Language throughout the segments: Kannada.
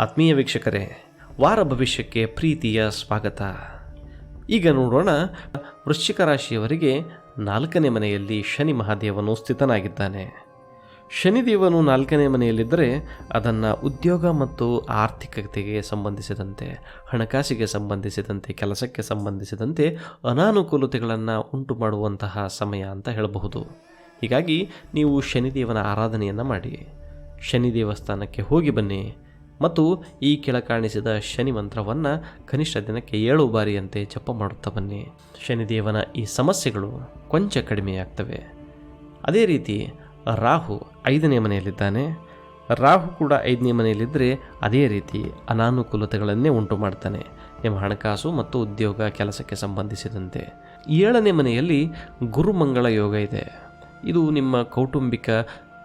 ಆತ್ಮೀಯ ವೀಕ್ಷಕರೇ, ವಾರ ಭವಿಷ್ಯಕ್ಕೆ ಪ್ರೀತಿಯ ಸ್ವಾಗತ. ಈಗ ನೋಡೋಣ, ವೃಶ್ಚಿಕ ರಾಶಿಯವರಿಗೆ ನಾಲ್ಕನೇ ಮನೆಯಲ್ಲಿ ಶನಿ ಮಹಾದೇವನು ಸ್ಥಿತನಾಗಿದ್ದಾನೆ. ಶನಿದೇವನು ನಾಲ್ಕನೇ ಮನೆಯಲ್ಲಿದ್ದರೆ ಅದನ್ನು ಉದ್ಯೋಗ ಮತ್ತು ಆರ್ಥಿಕತೆಗೆ ಸಂಬಂಧಿಸಿದಂತೆ, ಹಣಕಾಸಿಗೆ ಸಂಬಂಧಿಸಿದಂತೆ, ಕೆಲಸಕ್ಕೆ ಸಂಬಂಧಿಸಿದಂತೆ ಅನಾನುಕೂಲತೆಗಳನ್ನು ಉಂಟು ಮಾಡುವಂತಹ ಸಮಯ ಅಂತ ಹೇಳಬಹುದು. ಹೀಗಾಗಿ ನೀವು ಶನಿದೇವನ ಆರಾಧನೆಯನ್ನು ಮಾಡಿ. ಶನಿ ದೇವಸ್ಥಾನಕ್ಕೆ ಹೋಗಿ ಬನ್ನಿ. ಮತ್ತು ಈ ಕೆಳ ಕಾಣಿಸಿದ ಶನಿ ಮಂತ್ರವನ್ನು ಕನಿಷ್ಠ ದಿನಕ್ಕೆ ಏಳು ಬಾರಿಯಂತೆ ಜಪ ಮಾಡುತ್ತಾ ಬನ್ನಿ. ಶನಿದೇವನ ಈ ಸಮಸ್ಯೆಗಳು ಕೊಂಚ ಕಡಿಮೆಯಾಗ್ತವೆ. ಅದೇ ರೀತಿ ರಾಹು ಐದನೇ ಮನೆಯಲ್ಲಿದ್ದಾನೆ. ರಾಹು ಕೂಡ ಐದನೇ ಮನೆಯಲ್ಲಿದ್ದರೆ ಅದೇ ರೀತಿ ಅನಾನುಕೂಲತೆಗಳನ್ನೇ ಉಂಟು ಮಾಡ್ತಾನೆ. ನಿಮ್ಮ ಹಣಕಾಸು ಮತ್ತು ಉದ್ಯೋಗ ಕೆಲಸಕ್ಕೆ ಸಂಬಂಧಿಸಿದಂತೆ. ಏಳನೇ ಮನೆಯಲ್ಲಿ ಗುರುಮಂಗಳ ಯೋಗ ಇದೆ. ಇದು ನಿಮ್ಮ ಕೌಟುಂಬಿಕ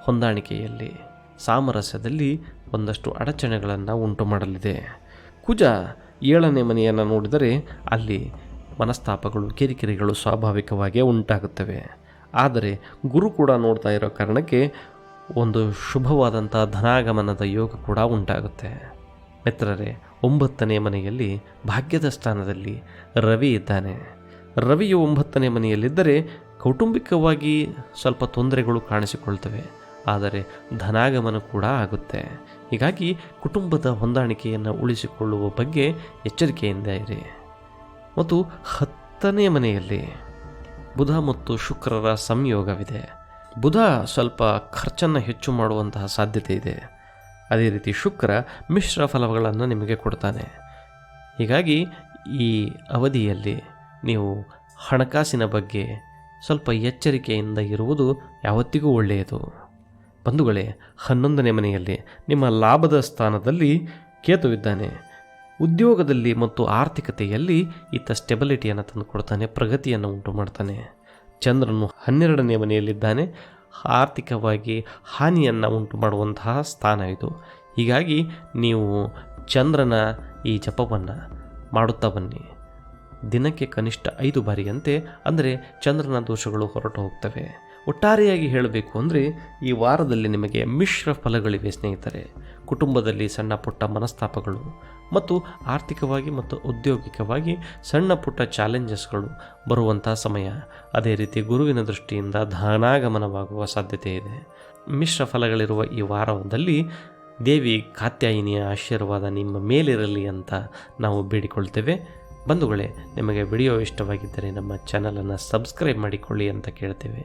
ಹೊಂದಾಣಿಕೆಯಲ್ಲಿ. ಸಾಮರಸ್ಯದಲ್ಲಿ ಒಂದಷ್ಟು ಅಡಚಣೆಗಳನ್ನು ಉಂಟು ಮಾಡಲಿದೆ ಕುಜ ಏಳನೇ ಮನೆಯನ್ನು ನೋಡಿದರೆ ಅಲ್ಲಿ ಮನಸ್ತಾಪಗಳು, ಕಿರಿಕಿರಿಗಳು ಸ್ವಾಭಾವಿಕವಾಗಿಯೇ ಉಂಟಾಗುತ್ತವೆ. ಆದರೆ ಗುರು ಕೂಡ ನೋಡ್ತಾ ಇರೋ ಕಾರಣಕ್ಕೆ ಒಂದು ಶುಭವಾದಂಥ ಧನಾಗಮನದ ಯೋಗ ಕೂಡ ಉಂಟಾಗುತ್ತೆ. ಮಿತ್ರರೇ, ಒಂಬತ್ತನೇ ಮನೆಯಲ್ಲಿ ಭಾಗ್ಯದ ಸ್ಥಾನದಲ್ಲಿ ರವಿ ಇದ್ದಾನೆ. ರವಿಯು ಒಂಬತ್ತನೇ ಮನೆಯಲ್ಲಿದ್ದರೆ ಕೌಟುಂಬಿಕವಾಗಿ ಸ್ವಲ್ಪ ತೊಂದರೆಗಳು ಕಾಣಿಸಿಕೊಳ್ತವೆ. ಆದರೆ ಧನಾಗಮನ ಕೂಡ ಆಗುತ್ತೆ. ಹೀಗಾಗಿ ಕುಟುಂಬದ ಹೊಂದಾಣಿಕೆಯನ್ನು ಉಳಿಸಿಕೊಳ್ಳುವ ಬಗ್ಗೆ ಎಚ್ಚರಿಕೆಯಿಂದ ಇರಿ. ಮತ್ತು ಹತ್ತನೇ ಮನೆಯಲ್ಲಿ ಬುಧ ಮತ್ತು ಶುಕ್ರರ ಸಂಯೋಗವಿದೆ. ಬುಧ ಸ್ವಲ್ಪ ಖರ್ಚನ್ನು ಹೆಚ್ಚು ಮಾಡುವಂತಹ ಸಾಧ್ಯತೆ ಇದೆ. ಅದೇ ರೀತಿ ಶುಕ್ರ ಮಿಶ್ರ ಫಲಗಳನ್ನು ನಿಮಗೆ ಕೊಡ್ತಾನೆ. ಹೀಗಾಗಿ ಈ ಅವಧಿಯಲ್ಲಿ ನೀವು ಹಣಕಾಸಿನ ಬಗ್ಗೆ ಸ್ವಲ್ಪ ಎಚ್ಚರಿಕೆಯಿಂದ ಇರುವುದು ಯಾವತ್ತಿಗೂ ಒಳ್ಳೆಯದು. ಬಂಧುಗಳೇ, ಹನ್ನೊಂದನೇ ಮನೆಯಲ್ಲಿ ನಿಮ್ಮ ಲಾಭದ ಸ್ಥಾನದಲ್ಲಿ ಕೇತುವಿದ್ದಾನೆ. ಉದ್ಯೋಗದಲ್ಲಿ ಮತ್ತು ಆರ್ಥಿಕತೆಯಲ್ಲಿ ಈತ ಸ್ಟೆಬಿಲಿಟಿಯನ್ನು ತಂದು ಕೊಡ್ತಾನೆ ಪ್ರಗತಿಯನ್ನು ಉಂಟು ಮಾಡ್ತಾನೆ ಚಂದ್ರನು ಹನ್ನೆರಡನೇ ಮನೆಯಲ್ಲಿದ್ದಾನೆ. ಆರ್ಥಿಕವಾಗಿ ಹಾನಿಯನ್ನು ಉಂಟು ಮಾಡುವಂತಹ ಸ್ಥಾನ ಇದು. ಹೀಗಾಗಿ ನೀವು ಚಂದ್ರನ ಈ ಜಪವನ್ನು ಮಾಡುತ್ತಾ ಬನ್ನಿ. ದಿನಕ್ಕೆ ಕನಿಷ್ಠ ಐದು ಬಾರಿಯಂತೆ, ಅಂದರೆ ಚಂದ್ರನ ದೋಷಗಳು ಹೊರಟು ಹೋಗ್ತವೆ. ಒಟ್ಟಾರೆಯಾಗಿ ಹೇಳಬೇಕು ಅಂದರೆ ಈ ವಾರದಲ್ಲಿ ನಿಮಗೆ ಮಿಶ್ರ ಫಲಗಳಿವೆ, ಸ್ನೇಹಿತರೆ. ಕುಟುಂಬದಲ್ಲಿ ಸಣ್ಣ ಪುಟ್ಟ ಮನಸ್ತಾಪಗಳು ಮತ್ತು ಆರ್ಥಿಕವಾಗಿ ಮತ್ತು ಔದ್ಯೋಗಿಕವಾಗಿ ಸಣ್ಣ ಪುಟ್ಟ ಚಾಲೆಂಜಸ್ಗಳು ಬರುವಂಥ ಸಮಯ. ಅದೇ ರೀತಿ ಗುರುವಿನ ದೃಷ್ಟಿಯಿಂದ ಧನಾಗಮನವಾಗುವ ಸಾಧ್ಯತೆ ಇದೆ. ಮಿಶ್ರ ಫಲಗಳಿರುವ ಈ ವಾರದಲ್ಲಿ ದೇವಿ ಕಾತ್ಯಾಯಿನಿಯ ಆಶೀರ್ವಾದ ನಿಮ್ಮ ಮೇಲಿರಲಿ ಅಂತ ನಾವು ಬೇಡಿಕೊಳ್ತೇವೆ. ಬಂಧುಗಳೇ, ನಿಮಗೆ ವಿಡಿಯೋ ಇಷ್ಟವಾಗಿದ್ದರೆ ನಮ್ಮ ಚಾನಲನ್ನು ಸಬ್ಸ್ಕ್ರೈಬ್ ಮಾಡಿಕೊಳ್ಳಿ ಅಂತ ಕೇಳ್ತೇವೆ.